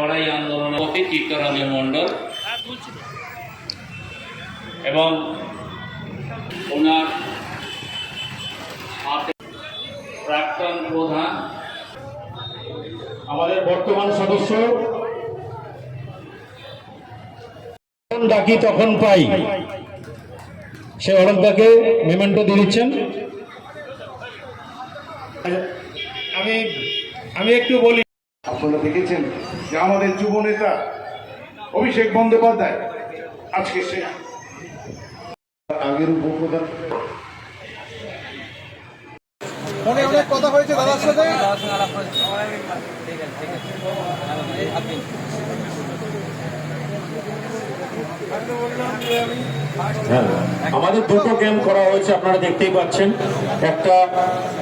লড়াই আন্দোলন প্রতি চিত্তরঞ্জন মণ্ডল। এবং ওনার হাতে প্রাক্তন প্রধান। আমাদের বর্তমান সদস্য। ডাকি তখন পাই। সে অরকদাকে মেমেন্টো দিয়ে দিচ্ছেন। আমি আমি একটু বলি। আপনারা দেখেছেন যে আমাদের যুব নেতা অভিষেক বন্দ্যোপাধ্যায় আজকে সে আগের উপপ্রধান। ফোনে অনেক কথা হয়েছে দাদার সাথে। হ্যাঁ আমাদের দুটো গেম করা হয়েছে আপনারা দেখতেই পাচ্ছেন। একটা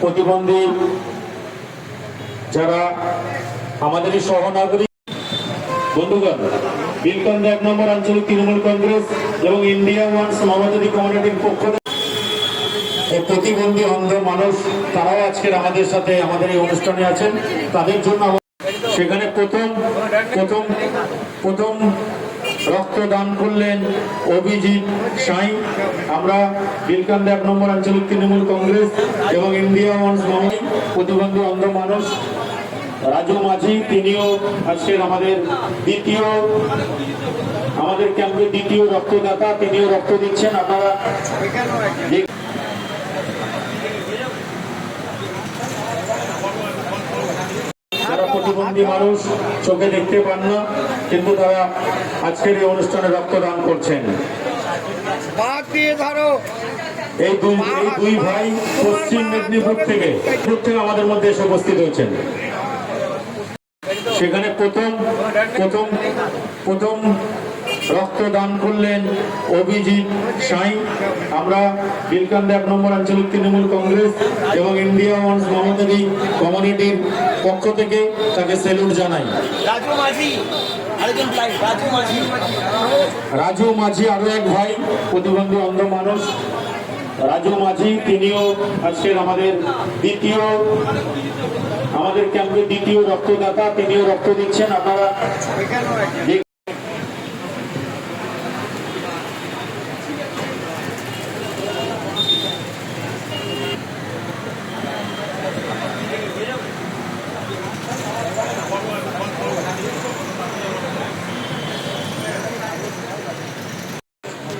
প্রতিবন্ধী যারা আমাদেরই সহনাগরিক বন্ধুগণ, বিলকন্দ এক নম্বর আঞ্চলিক তৃণমূল কংগ্রেস এবং ইন্ডিয়া ওয়ান সমাজবাদী কমিউনিটির পক্ষ প্রতিবন্ধী অন্ধ মানুষ তারাও আজকের আমাদের সাথে আমাদের এই অনুষ্ঠানে আছেন। তাদের জন্য সেখানে প্রথম প্রথম প্রথম রক্তদান করলেন অভিজিৎ সাই। আমরা বিলকান্দ এক নম্বর আঞ্চলিক তৃণমূল কংগ্রেস এবং ইন্ডিয়া ওয়ান্স প্রতিবন্ধী অন্ধ মানুষ রাজু মাঝি তিনিও আজকের আমাদের দ্বিতীয় আমাদের ক্যাম্পের দ্বিতীয় রক্তদাতা তিনিও রক্ত দিচ্ছেন আপনারা যারা প্রতিবন্ধী মানুষ চোখে দেখতে পান না কিন্তু তারা আজকের এই অনুষ্ঠানে রক্তদান করছেন। ধরো। এই দুই এই দুই ভাই পশ্চিম মেদিনীপুর থেকে আমাদের মধ্যে এসে উপস্থিত হয়েছেন। সেখানে প্রথম প্রথম প্রথম রক্তদান করলেন অভিজিৎ সাই। আমরা বিলকান্দ এক নম্বর আঞ্চলিক তৃণমূল কংগ্রেস এবং ইন্ডিয়া ওয়ান্স মমতাদি কমিউনিটির পক্ষ থেকে তাকে সেলুট জানাই। রাজু মাঝি আরও এক ভাই প্রতিবন্ধী অন্ধ মানুষ। রাজু মাঝি তিনিও আজকের আমাদের দ্বিতীয় আমাদের ক্যাম্পের দ্বিতীয় রক্তদাতা তিনিও রক্ত দিচ্ছেন। আপনারা দেখ-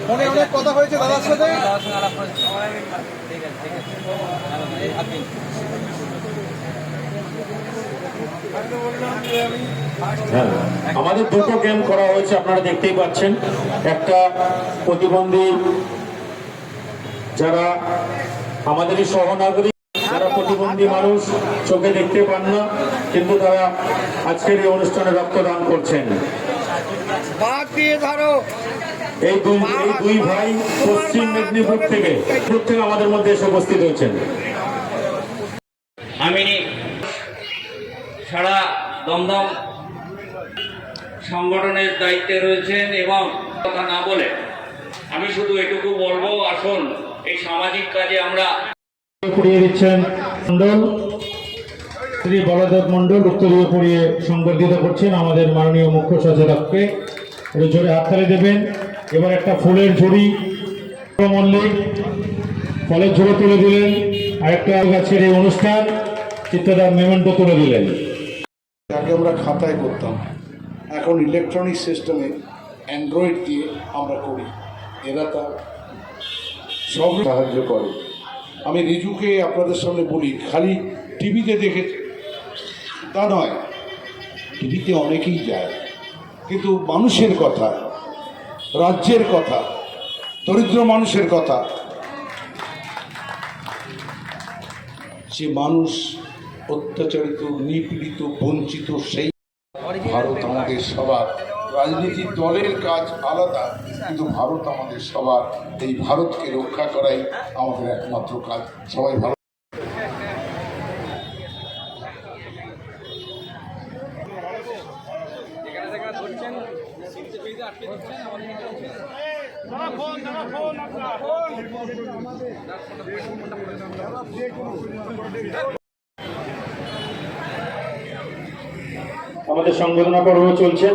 ফোনে অনেক কথা হয়েছে দাদার সাথে হ্যাঁ আমাদের দুটো গেম করা হয়েছে আপনারা দেখতেই পাচ্ছেন। একটা প্রতিবন্ধী যারা আমাদেরই সহনাগরিক যারা প্রতিবন্ধী মানুষ চোখে দেখতে পান না কিন্তু তারা আজকের এই অনুষ্ঠানে রক্তদান করছেন। এই দুই এই দুই ভাই পশ্চিম মেদিনীপুর থেকে মেদিনীপুর থেকে আমাদের মধ্যে এসে উপস্থিত হয়েছেন। আমি সারা দমদম সংগঠনের দায়িত্বে রয়েছেন এবং কথা না বলে আমি শুধু এটুকু বলব আসুন এই সামাজিক কাজে আমরা পড়িয়ে দিচ্ছেন মন্ডল শ্রী বলদেব মন্ডল উত্তরীয় পড়িয়ে সংবর্ধিত করছেন আমাদের মাননীয় মুখ্য সচেতককে। একটু জোরে হাততালি দেবেন। এবার একটা ফুলের ঝুড়ি মল্লিক ফলের ঝুড়ি তুলে দিলেন। আর একটা গাছের এই অনুষ্ঠান চিত্রদার মেমেন্টো তুলে দিলেন। আগে আমরা খাতায় করতাম। এখন ইলেকট্রনিক সিস্টেমে অ্যান্ড্রয়েড দিয়ে আমরা করি। এরা তা সব সাহায্য করে। আমি রিজুকে আপনাদের সামনে বলি, খালি টিভিতে দেখে তা নয়, টিভিতে অনেকেই যায়। কিন্তু মানুষের কথা, রাজ্যের কথা, দরিদ্র মানুষের কথা যে মানুষ অত্যাচারিত, নিপীড়িত, বঞ্চিত, সেই ভারত আমাদের সবার রাজনীতির দলের কাজ আলাদা কিন্তু ভারত আমাদের সবার এই ভারতকে রক্ষা করাই আমাদের একমাত্র কাজ। সবাই ভালো আমাদের সংবর্ধনা পর্ব চলছে।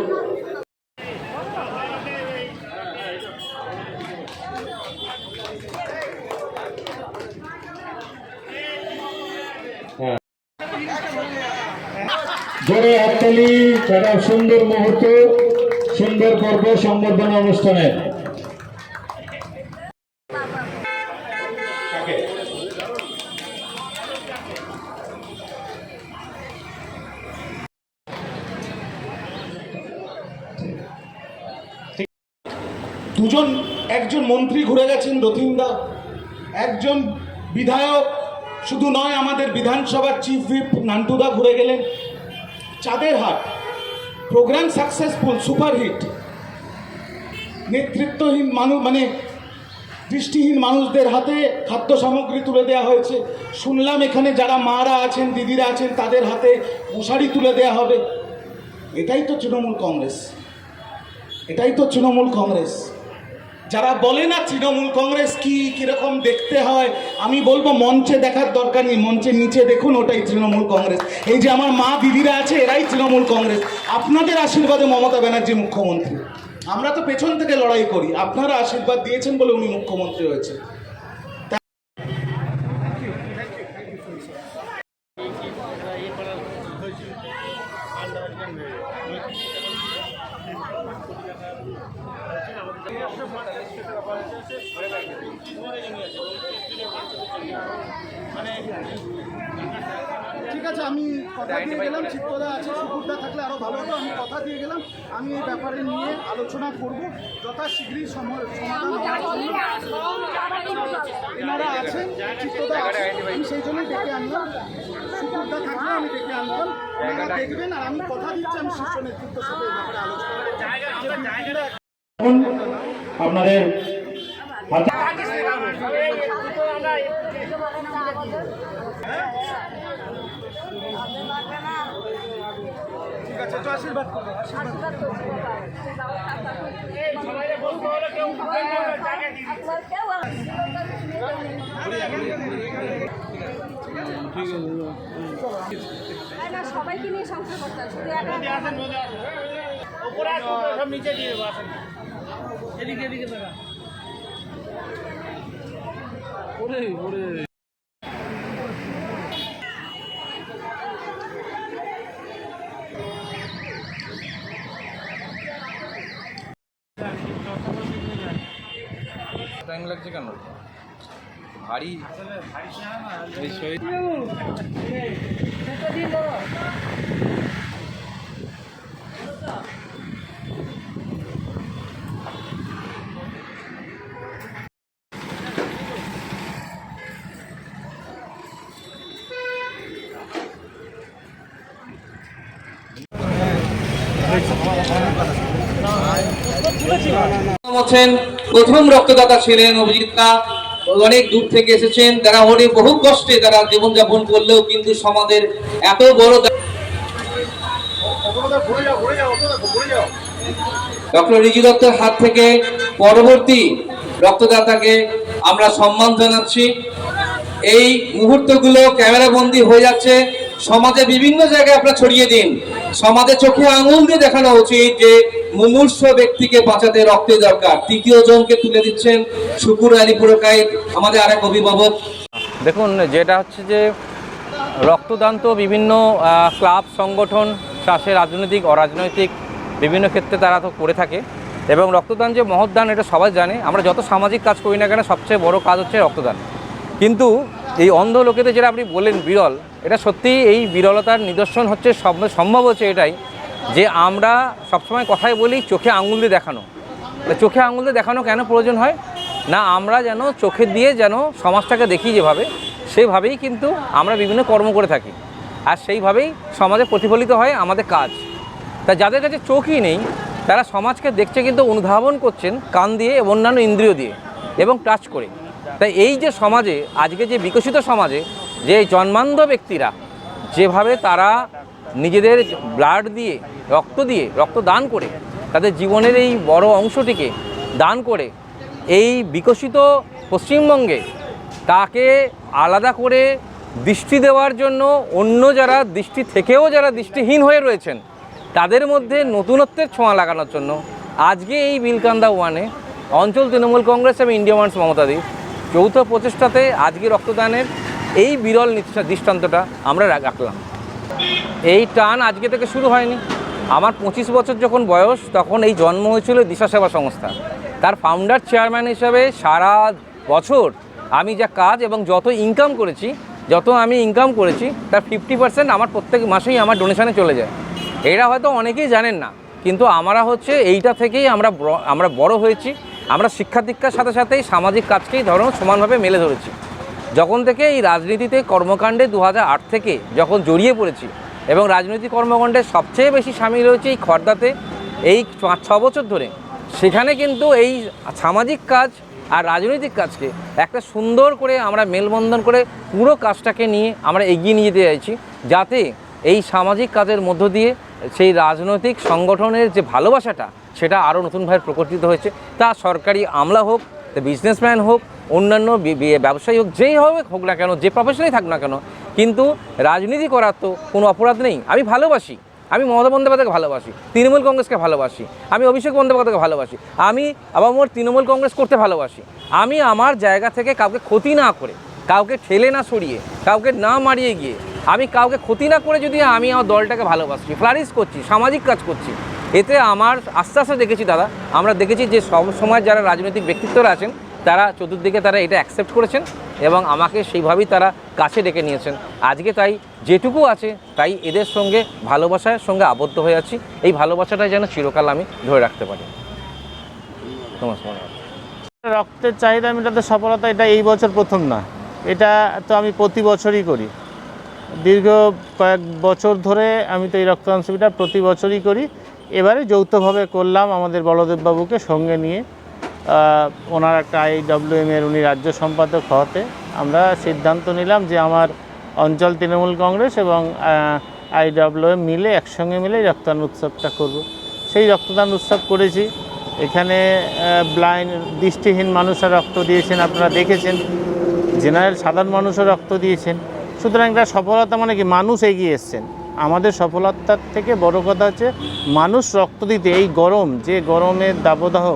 জোরে হাততালি সুন্দর মুহূর্ত সুন্দর পর্ব সংবর্ধনা অনুষ্ঠানের দুজন, একজন মন্ত্রী ঘুরে গেছেন রথিন্দা, একজন বিধায়ক, শুধু নয় আমাদের বিধানসভার চিফ হুইপ নান্টুদা ঘুরে গেলেন। চাঁদের হাট প্রোগ্রাম সাকসেসফুল সুপারহিট নেতৃত্বহীন মানুষ মানে দৃষ্টিহীন মানুষদের হাতে খাদ্য সামগ্রী তুলে দেওয়া হয়েছে। শুনলাম এখানে যারা মারা আছেন, দিদিরা আছেন, তাদের হাতে মশারি তুলে দেওয়া হবে। এটাই তো তৃণমূল কংগ্রেস। এটাই তো তৃণমূল কংগ্রেস। যারা বলে না তৃণমূল কংগ্রেস কি, কীরকম দেখতে হয়, আমি বলব মঞ্চে দেখার দরকার নেই মঞ্চের নিচে দেখুন, ওটাই তৃণমূল কংগ্রেস। এই যে আমার মা দিদিরা আছে, এরাই তৃণমূল কংগ্রেস। আপনাদের আশীর্বাদে মমতা ব্যানার্জি মুখ্যমন্ত্রী। আমরা তো পেছন থেকে লড়াই করি, আপনারা আশীর্বাদ দিয়েছেন বলে উনি মুখ্যমন্ত্রী হয়েছে ঠিক আছে, আমি কথা দিয়ে গেলাম, চিত্তদা আছে, সুকুরদা থাকলে আরও ভালো হতো, আমি কথা দিয়ে গেলাম, আমি এই ব্যাপারে নিয়ে আলোচনা করব যথা শীঘ্রই সম- সমাধান এনারা আছেন, চিত্তদা আছেন আমি সেই জন্যই ডেকে আনলাম। সুকুরদা থাকলে আমি ডেকে আনলাম। ওনারা দেখবেন, আর আমি কথা দিচ্ছি, আমি শীর্ষ নেতৃত্বের সাথে এই ব্যাপারে আলোচনা। এখন আপনাদের হাতে ঠিক আছে তো আশীর্বাদ করব না সবাইকে নিয়ে সংসার করতে হয় শুধু একা টাইম লাগছে কেন ভারী প্রথম রক্তদাতা ছিলেন অভিজিৎরা অনেক দূর থেকে এসেছেন। তারা অনেক বহু কষ্টে তারা জীবনযাপন করলেও কিন্তু সমাজের এত বড় ডক্টর রিজু দত্তের হাত থেকে পরবর্তী রক্তদাতাকে আমরা সম্মান জানাচ্ছি। এই মুহূর্তগুলো ক্যামেরা বন্দি হয়ে যাচ্ছে। সমাজে বিভিন্ন জায়গায় আপনারা ছড়িয়ে দিন। সমাজে চোখে আঙুল দিয়ে দেখানো উচিত যে মুমূর্ষ ব্যক্তিকে বাঁচাতে রক্তের দরকার। তৃতীয় জনকে তুলে দিচ্ছেন শুকুর আলী পুরকায়েত আমাদের আরেক অভিভাবক। দেখুন, যেটা হচ্ছে যে রক্তদান তো বিভিন্ন ক্লাব, সংগঠন চাষে রাজনৈতিক, অরাজনৈতিক বিভিন্ন ক্ষেত্রে তারা তো করে থাকে। এবং রক্তদান যে মহৎদান, এটা সবাই জানে। আমরা যত সামাজিক কাজ করি না কেন, সবচেয়ে বড় কাজ হচ্ছে রক্তদান। কিন্তু এই অন্ধ লোকেদের যেটা আপনি বললেন বিরল, এটা সত্যি এই বিরলতার নিদর্শন হচ্ছে সম্ভব হচ্ছে এটাই, যে আমরা সবসময় কথাই বলি চোখে আঙুল দিয়ে দেখানো। চোখে আঙুল দিয়ে দেখানো কেন প্রয়োজন হয়? না, আমরা যেন চোখে দিয়ে যেন সমাজটাকে দেখি যেভাবে, সেভাবেই কিন্তু আমরা বিভিন্ন কর্ম করে থাকি। আর সেইভাবেই সমাজে প্রতিফলিত হয় আমাদের কাজ। তা যাদের কাছে চোখই নেই, তারা সমাজকে দেখছে কিন্তু অনুধাবন করছেন কান দিয়ে এবং অন্যান্য ইন্দ্রিয় দিয়ে এবং টাচ করে। তাই এই যে সমাজে, আজকে যে বিকশিত সমাজে যে জন্মান্ধ ব্যক্তিরা যেভাবে তারা নিজেদের ব্লাড দিয়ে, রক্ত দিয়ে রক্ত দান করে, তাদের জীবনের এই বড় অংশটিকে দান করে, এই বিকশিত পশ্চিমবঙ্গে তাকে আলাদা করে দৃষ্টি দেওয়ার জন্য অন্য যারা দৃষ্টি থেকেও যারা দৃষ্টিহীন হয়ে রয়েছেন, তাদের মধ্যে নতুনত্বের ছোঁয়া লাগানোর জন্য আজকে এই বিলকান্দা ওয়ানে অঞ্চল তৃণমূল কংগ্রেস এবং ইন্ডিয়া ওয়ান্স মমতাদি যৌথ প্রচেষ্টাতে আজকে রক্তদানের এই বিরল দৃষ্টান্তটা আমরা রাখলাম। এই টান আজকে থেকে শুরু হয়নি। আমার পঁচিশ বছর যখন বয়স, তখন এই জন্ম হয়েছিল দিশা সেবা সংস্থা। তার ফাউন্ডার চেয়ারম্যান হিসাবে সারা বছর আমি যা কাজ এবং যত ইনকাম করেছি, যত আমি ইনকাম করেছি, তার ফিফটি পার্সেন্ট আমার প্রত্যেক মাসেই আমার ডোনেশনে চলে যায়। এরা হয়তো অনেকেই জানেন না, কিন্তু আমরা হচ্ছে এইটা থেকেই আমরা আমরা বড় হয়েছি। আমরা শিক্ষা দীক্ষার সাথে সাথেই সামাজিক কাজকেই ধরো সমানভাবে মেলে ধরেছি। যখন থেকে এই রাজনীতিতে কর্মকাণ্ডে দু থেকে যখন জড়িয়ে পড়েছি এবং রাজনৈতিক কর্মকাণ্ডে সবচেয়ে বেশি সামিল হয়েছে এই খর্দাতে এই পাঁচ, ছ বছর ধরে, সেখানে কিন্তু এই সামাজিক কাজ আর রাজনৈতিক কাজকে একটা সুন্দর করে আমরা মেলবন্ধন করে পুরো কাজটাকে নিয়ে আমরা এগিয়ে নিয়ে যেতে চাইছি, যাতে এই সামাজিক কাজের মধ্য দিয়ে সেই রাজনৈতিক সংগঠনের যে ভালোবাসাটা, সেটা আরও নতুনভাবে প্রকটিত হয়েছে। তা সরকারি আমলা হোক বিজনেসম্যান হোক, অন্যান্য ব্যবসায়ী হোক, যেই হবে হোক না কেন, যে প্রফেশনেই থাক না কেন, কিন্তু রাজনীতি করার তো কোনো অপরাধ নেই। আমি ভালোবাসি। আমি মমতা বন্দ্যোপাধ্যায়কে ভালোবাসি, তৃণমূল কংগ্রেসকে ভালোবাসি, আমি অভিষেক বন্দ্যোপাধ্যায়কে ভালোবাসি, আমি আবার মোর তৃণমূল কংগ্রেস করতে ভালোবাসি। আমি আমার জায়গা থেকে কাউকে ক্ষতি না করে, কাউকে ঠেলে না সরিয়ে, কাউকে না মারিয়ে গিয়ে আমি কাউকে ক্ষতি না করে যদি আমি আমার দলটাকে ভালোবাসছি ফ্লারিশ করছি, সামাজিক কাজ করছি, এতে আমার আস্তে আস্তে দেখেছি দাদা, আমরা দেখেছি যে সব সময় যারা রাজনৈতিক ব্যক্তিত্বরা আছেন, তারা চতুর্দিকে তারা এটা অ্যাকসেপ্ট করেছেন এবং আমাকে সেইভাবেই তারা কাছে ডেকে নিয়েছেন। আজকে তাই যেটুকু আছে, তাই এদের সঙ্গে, ভালোবাসার সঙ্গে আবদ্ধ হয়ে আছি। এই ভালোবাসাটাই যেন চিরকাল আমি ধরে রাখতে পারি। নমস্কার রক্তের চাহিদা মেটাতে সফলতা এটা এই বছর প্রথম না। এটা তো আমি প্রতি বছরই করি। দীর্ঘ কয়েক বছর ধরে আমি তো এই রক্তদান শিবিরটা প্রতি বছরই করি। এবারে যৌথভাবে করলাম আমাদের বলদেববাবুকে সঙ্গে নিয়ে। ওনার একটা আইডব্লিউএম এর উনি রাজ্য সম্পাদক হতে আমরা সিদ্ধান্ত নিলাম যে আমার অঞ্চল তৃণমূল কংগ্রেস এবং আইডব্লিউএম মিলে, একসঙ্গে মিলে রক্তদান উৎসবটা করব। সেই রক্তদান উৎসব করেছি। এখানে ব্লাইন্ড দৃষ্টিহীন মানুষরা রক্ত দিয়েছেন, আপনারা দেখেছেন। জেনারেল সাধারণ মানুষও রক্ত দিয়েছেন। সুতরাং এটা সফলতা মানে কি? মানুষ এগিয়ে এসছেন। আমাদের সফলতার থেকে বড় কথা হচ্ছে, মানুষ রক্ত দিতে, এই গরম, যে গরমের দাবদাহ,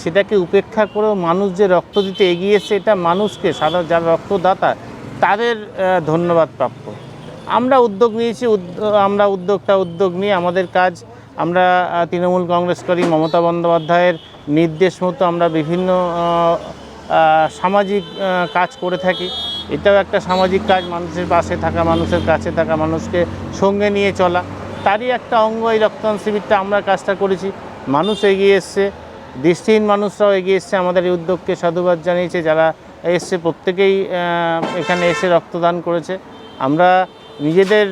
সেটাকে উপেক্ষা করেও মানুষ যে রক্ত দিতে এগিয়ে এটা মানুষকে সাধারণ যারা রক্তদাতা, তাদের ধন্যবাদ প্রাপ্য। আমরা উদ্যোগ নিয়েছি আমরা উদ্যোগটা উদ্যোগ নিয়ে আমাদের কাজ, আমরা তৃণমূল কংগ্রেস করি, মমতা বন্দ্যোপাধ্যায়ের নির্দেশ মতো আমরা বিভিন্ন সামাজিক কাজ করে থাকি। এটাও একটা সামাজিক কাজ, মানুষের পাশে থাকা, মানুষের কাছে থাকা, মানুষকে সঙ্গে নিয়ে চলা। তারই একটা অঙ্গ এই রক্তদান শিবিরটা আমরা কাজটা করেছি। মানুষ এগিয়ে এসছে, দৃষ্টিহীন মানুষরাও এগিয়ে এসছে। আমাদের এই উদ্যোগকে সাধুবাদ জানিয়েছে যারা এসছে, প্রত্যেকেই এখানে এসে রক্তদান করেছে। আমরা নিজেদের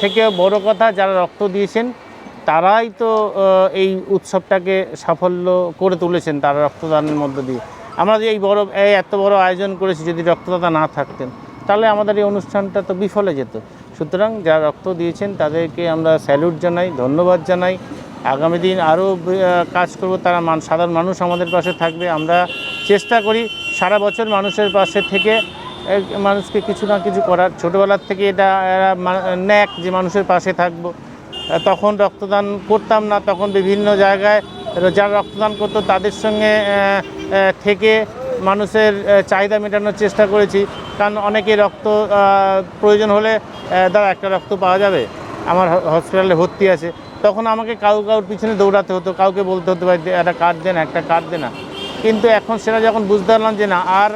থেকেও বড় কথা, যারা রক্ত দিয়েছেন, তারাই তো এই উৎসবটাকে সাফল্য করে তুলেছেন, তারা রক্তদানের মধ্য দিয়ে। আমরা যে এই বড়, এই এত বড় আয়োজন করেছি, যদি রক্তদাতা না থাকতেন, তাহলে আমাদের এই অনুষ্ঠানটা তো বিফলে যেত। সুতরাং যারা রক্ত দিয়েছেন, তাদেরকে আমরা স্যালুট জানাই, ধন্যবাদ জানাই। আগামী দিন আরও কাজ করব, তারা সাধারণ মানুষ আমাদের পাশে থাকবে। আমরা চেষ্টা করি সারা বছর মানুষের পাশে থেকে মানুষকে কিছু না কিছু করার। ছোটোবেলার থেকে এটা ন্যাক যে মানুষের পাশে থাকব। তখন রক্তদান করতাম না, তখন বিভিন্ন জায়গায় যারা রক্তদান করতো, তাদের সঙ্গে থেকে মানুষের চাহিদা মেটানোর চেষ্টা করেছি। কারণ অনেকে রক্ত প্রয়োজন হলে দাদা, একটা রক্ত পাওয়া যাবে। আমার হসপিটালে ভর্তি আছে। তখন আমাকে কাউ কাউর পিছনে দৌড়াতে হতো, কাউকে বলতে হতো, ভাই, দে- একটা কার্ড দেন একটা কার্ড দে না। কিন্তু এখন সেটা যখন বুঝতে পারলাম যে না, আর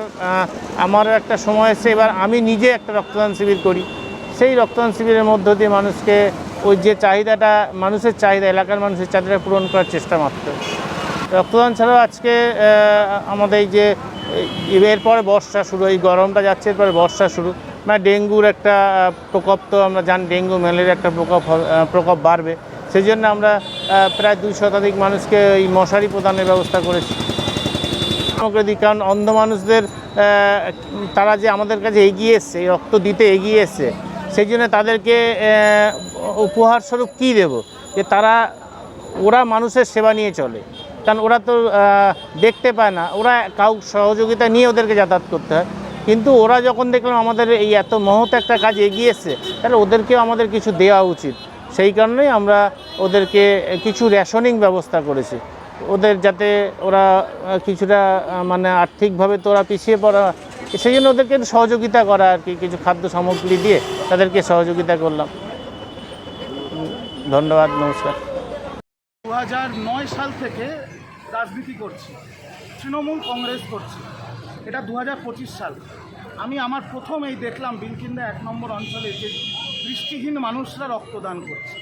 আমার একটা সময় এসে এবার আমি নিজে একটা রক্তদান শিবির করি। সেই রক্তদান শিবিরের মধ্য দিয়ে মানুষকে ওই যে চাহিদাটা, মানুষের চাহিদা, এলাকার মানুষের চাহিদাটা পূরণ করার চেষ্টা মাত্র। রক্তদান ছাড়াও আজকে আমাদের এই যে এরপরে বর্ষা শুরু, এই গরমটা যাচ্ছে, এরপরে বর্ষা শুরু। মানে ডেঙ্গুর একটা প্রকোপ তো আমরা জানি, ডেঙ্গু ম্যালেরিয়া একটা প্রকোপ প্রকোপ বাড়বে। সেই জন্য আমরা প্রায় দুই শতাধিক মানুষকে এই মশারি প্রদানের ব্যবস্থা করেছি। আমাকে দিই কারণ অন্ধ মানুষদের তারা যে আমাদের কাছে এগিয়ে এসছে রক্ত দিতে এগিয়ে এসছে সেই জন্য তাদেরকে উপহার স্বরূপ কী দেব? যে তারা, ওরা মানুষের সেবা নিয়ে চলে। কারণ ওরা তো দেখতে পায় না। ওরা কাউ সহযোগিতা নিয়ে ওদেরকে যাতায়াত করতে হয়। কিন্তু ওরা যখন দেখলাম আমাদের এই এত মহৎ একটা কাজ এগিয়ে এসছে, তাহলে ওদেরকেও আমাদের কিছু দেওয়া উচিত। সেই কারণেই আমরা ওদেরকে কিছু রেশনিং ব্যবস্থা করেছি। ওদের যাতে ওরা, কিছুটা মানে আর্থিকভাবে তো ওরা পিছিয়ে পড়া সেই জন্য ওদেরকে সহযোগিতা করা আর কি, কিছু খাদ্য সামগ্রী দিয়ে তাদেরকে সহযোগিতা করলাম। ধন্যবাদ, নমস্কার। দু হাজার নয় সাল থেকে রাজনীতি করছি, তৃণমূল কংগ্রেস করছি। এটা দু হাজার পঁচিশ সাল। আমি আমার প্রথম এই দেখলাম বিলকিন্দা এক নম্বর অঞ্চলে যে দৃষ্টিহীন মানুষরা রক্তদান করছে।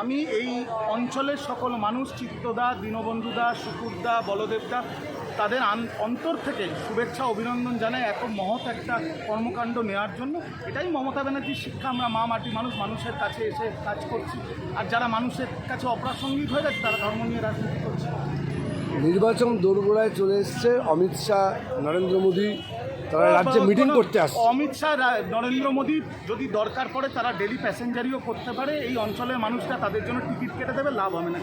আমি এই অঞ্চলের সকল মানুষ, চিত্তদা, দীনবন্ধুদা শুকুরদা বলদেবদা, তাদের অন্তর থেকে শুভেচ্ছা, অভিনন্দন জানাই। এত মহৎ একটা কর্মকাণ্ড নেওয়ার জন্য এটাই মমতা ব্যানার্জির শিক্ষা। আমরা মা মাটি মানুষ, মানুষের কাছে এসে কাজ করছি। আর যারা মানুষের কাছে অপ্রাসঙ্গিক হয়ে গেছে, তারা ধর্ম নিয়ে রাজনীতি করছে। নির্বাচন দোরগোড়ায় চলে এসছে অমিত শাহ, নরেন্দ্র মোদী তারা রাজ্যে মিটিং করতে আসছে। অমিত শাহ রা- নরেন্দ্র মোদী যদি দরকার পড়ে তারা ডেলি প্যাসেঞ্জারিও করতে পারে। এই অঞ্চলের মানুষরা তাদের জন্য টিকিট কেটে দেবে লাভ হবে না।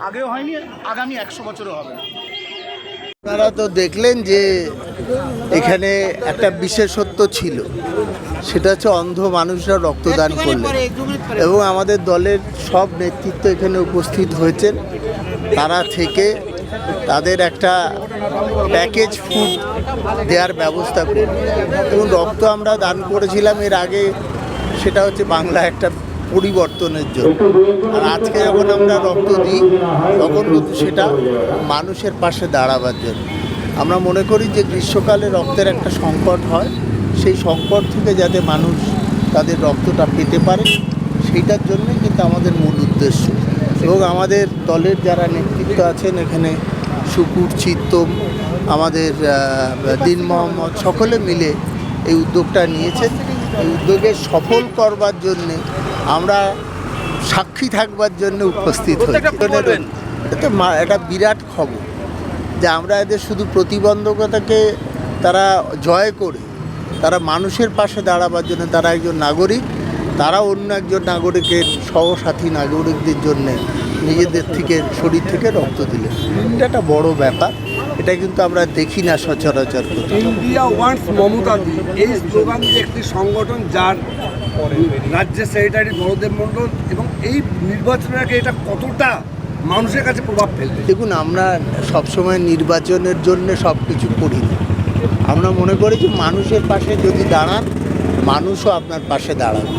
আগেও হয়নি আগামী একশো বছরও হবে না। আপনারা তো দেখলেন যে এখানে একটা বিশেষত্ব ছিল। সেটা হচ্ছে অন্ধ মানুষরা রক্তদান করলেন। এবং আমাদের দলের সব নেতৃত্ব এখানে উপস্থিত হয়েছেন। তারা থেকে তাদের একটা প্যাকেজ ফুড দেওয়ার ব্যবস্থা করল এবং রক্ত আমরা দান করেছিলাম, এর আগে সেটা হচ্ছে বাংলা একটা পরিবর্তনের জন্য। আর আজকে যখন আমরা রক্ত দিই, তখন কিন্তু সেটা মানুষের পাশে দাঁড়াবার জন্য। আমরা মনে করি যে গ্রীষ্মকালে রক্তের একটা সংকট হয়। সেই সংকট থেকে যাতে মানুষ তাদের রক্তটা পেতে পারে, সেইটার জন্যই কিন্তু আমাদের মূল উদ্দেশ্য। এবং আমাদের দলের যারা নেতৃত্ব আছেন এখানে শুকুর চিত্তম আমাদের দিন মোহাম্মদ সকলে মিলে এই উদ্যোগটা নিয়েছেন এই উদ্যোগে সফল করবার জন্যে আমরা সাক্ষী থাকবার জন্য উপস্থিত হয়েছি এটা তো মা- একটা বিরাট খবর যে আমরা এদের শুধু প্রতিবন্ধকতাকে তারা জয় করে তারা মানুষের পাশে দাঁড়াবার জন্য তারা একজন নাগরিক তারা অন্য একজন নাগরিকের সহসাথী নাগরিকদের জন্যে নিজেদের থেকে শরীর থেকে রক্ত দিলেন। এটা একটা বড় ব্যাপার। এটা কিন্তু আমরা দেখি না সচরাচর। India wants Mamata di. এই স্লোগান দিয়ে একটি সংগঠন যার রাজ্যের সেক্রেটারি বড়দেব মণ্ডল এবং এই নির্বাচনের আগে এটা কতটা মানুষের কাছে প্রভাব ফেলবে? দেখুন আমরা সবসময় নির্বাচনের জন্য সব কিছু করি না। আমরা মনে করি যে মানুষের পাশে যদি দাঁড়ান মানুষও আপনার পাশে দাঁড়াবে।